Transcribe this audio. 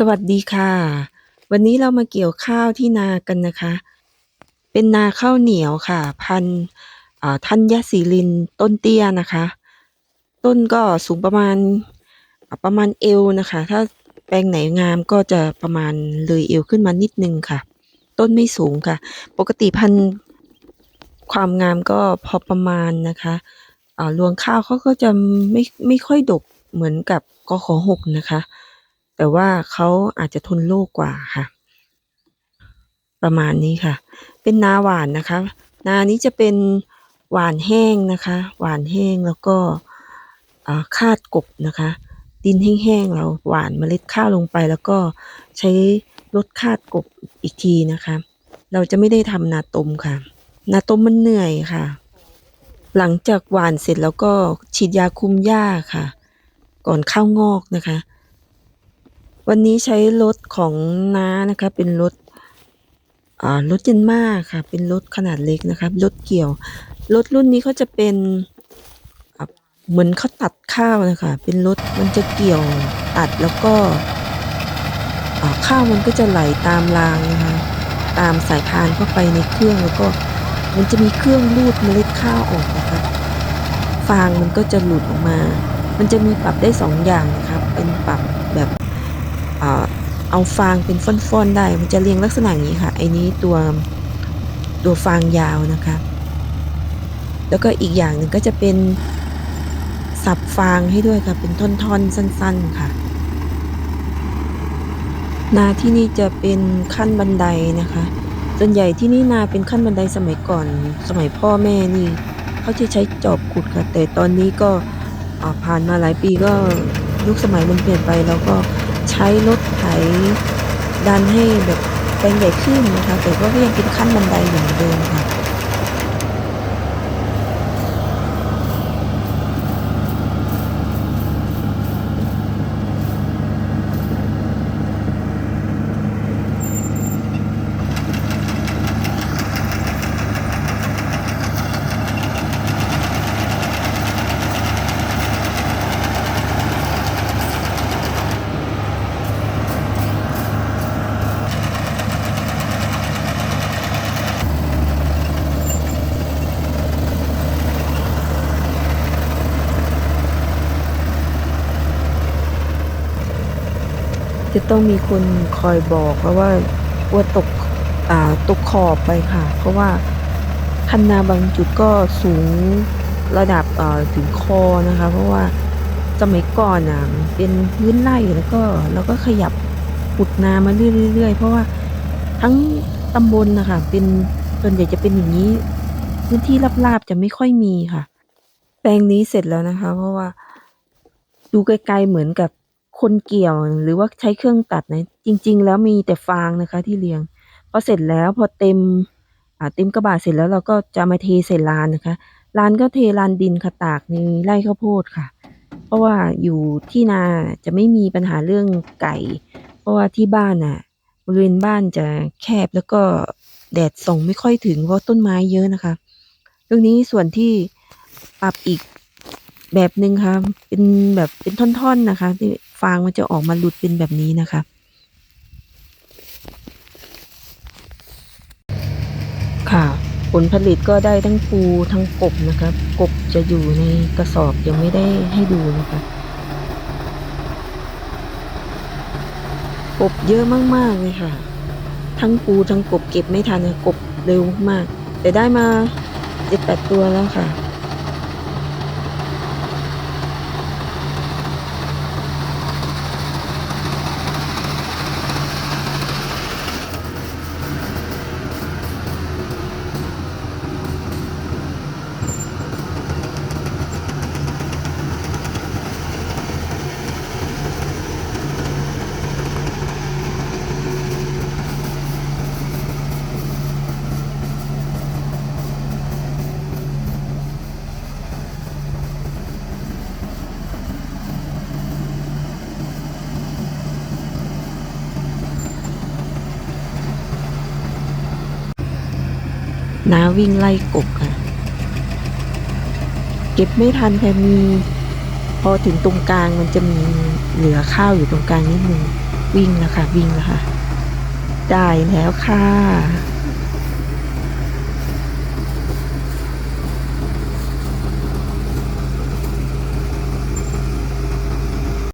สวัสดีค่ะ วันนี้เรามาเกี่ยวข้าวที่นากันนะคะ เป็นนาข้าวเหนียวค่ะ พันธัญศิรินต้นเตี้ยนะคะ ต้นก็สูงประมาณประมาณเอวนะคะ ถ้าแปลงไหนงามก็จะประมาณเลยเอวขึ้นมานิดนึงค่ะ ต้นไม่สูงค่ะ ปกติพันธ์ความงามก็พอประมาณนะคะรวงข้าวเขาก็จะไม่ไม่ค่อยดกเหมือนกับกขหกนะคะ แต่ว่าเขาอาจจะทนโรคกว่าค่ะ ประมาณนี้ค่ะ เป็นนาหวานนะคะ นานี้จะเป็นหวานแห้งนะคะ หวานแห้งแล้วก็คาดกบนะคะ ดินแห้งๆเราหวานเมล็ดข้าวลงไป แล้วก็ใช้รถคาดกบอีกทีนะคะ เราจะไม่ได้ทำนาตมค่ะ นาตมมันเหนื่อยค่ะ หลังจากหวานเสร็จแล้วก็ฉีดยาคุมหญ้าค่ะ ก่อนข้าวงอกนะคะ วันนี้ใช้รถของน้านะคะ เป็นรถอ่ารถเจนมาค่ะ เป็นรถขนาดเล็กนะคะรถเกี่ยวรถรุ่นนี้เขาจะเป็นเหมือนเขาตัดข้าวนะคะ เป็นรถมันจะเกี่ยวตัดแล้วก็ข้าวมันก็จะไหลตามรางนะคะตามสายพานเข้าไปในเครื่องแล้วก็มันจะมีเครื่องรูดเมล็ดข้าวออกนะคะฟางมันก็จะหลุดออกมา มันจะมีปรับได้สองอย่างนะครับ เป็นปรับ เอาฟางเป็นฟ่อนๆได้ มันจะเรียงลักษณะอย่างนี้ค่ะไอ้นี้ตัวตัวฟางยาวนะคะ แล้วก็อีกอย่างหนึ่งก็จะเป็นสับฟางให้ด้วยค่ะ เป็นท่อนๆสั้น ๆค่ะ นาที่นี่จะเป็นขั้นบันไดนะคะ ส่วนใหญ่ที่นี่นาเป็นขั้นบันไดสมัยก่อน สมัยพ่อแม่นี่เขาจะใช้จอบขุดค่ะ แต่ตอนนี้ก็ผ่านมาหลายปีก็ยุคสมัยมันเปลี่ยนไปแล้วก็ ใช้รถไถดันให้แบบแปลงใหญ่ขึ้นนะคะ แต่ก็ยังเป็นขั้นบันไดอยู่เหมือนเดิมค่ะ จะต้องมีคนคอยบอก เพราะว่ากลัวตกอ่าตกขอบไปค่ะ เพราะว่าคันนาบางจุดก็สูงระดับอ่อถึงคอนะคะ เพราะว่าสมัยก่อนอะเป็นพื้นไร่แล้วก็เราก็ขยับขุดนามาเรื่อยๆเพราะว่าทั้งตำบลนะคะเป็นส่วนใหญ่จะเป็นอย่างนี้ พื้นที่ราบๆจะไม่ค่อยมีค่ะ แปลงนี้เสร็จแล้วนะคะ เพราะว่า ดูไกลๆเหมือนกับ คนเกี่ยวหรือว่าใช้เครื่องตัดนะจริง ๆ แล้วมีแต่ฟางนะคะ ที่เรียงพอเสร็จแล้วพอเต็มอ่าเต็มกระบะเสร็จแล้วเราก็จะมาเทใส่ลานนะคะลานก็เทลานดินค่ะตากในไร่ข้าวโพดค่ะ เพราะว่าอยู่ที่นาจะไม่มีปัญหาเรื่องไก่ เพราะว่าที่บ้านน่ะบริเวณบ้านจะแคบแล้วก็แดดส่องไม่ค่อยถึงเพราะต้นไม้เยอะนะคะ เรื่องนี้ส่วนที่ปรับอีกแบบหนึ่งค่ะ เป็นแบบเป็นท่อนๆนะคะที่ ฟางมันจะออกมาหลุดเป็นแบบนี้นะคะ ค่ะ ผลผลิตก็ได้ทั้งปูทั้งกบนะคะกบจะอยู่ในกระสอบยังไม่ได้ให้ดูนะคะกบเยอะมากๆเลยค่ะ ทั้งปูทั้งกบเก็บไม่ทันค่ะกบเร็วมาก แต่ได้มาเจ็ดแปดตัวแล้วค่ะ น้าวิ่งไล่กบค่ะ เก็บไม่ทันค่ะมี พอถึงตรงกลางมันจะมีเหลือข้าวอยู่ตรงกลางนิดนึงวิ่งแล้วค่ะ วิ่งแล้วค่ะ ได้แล้วค่ะ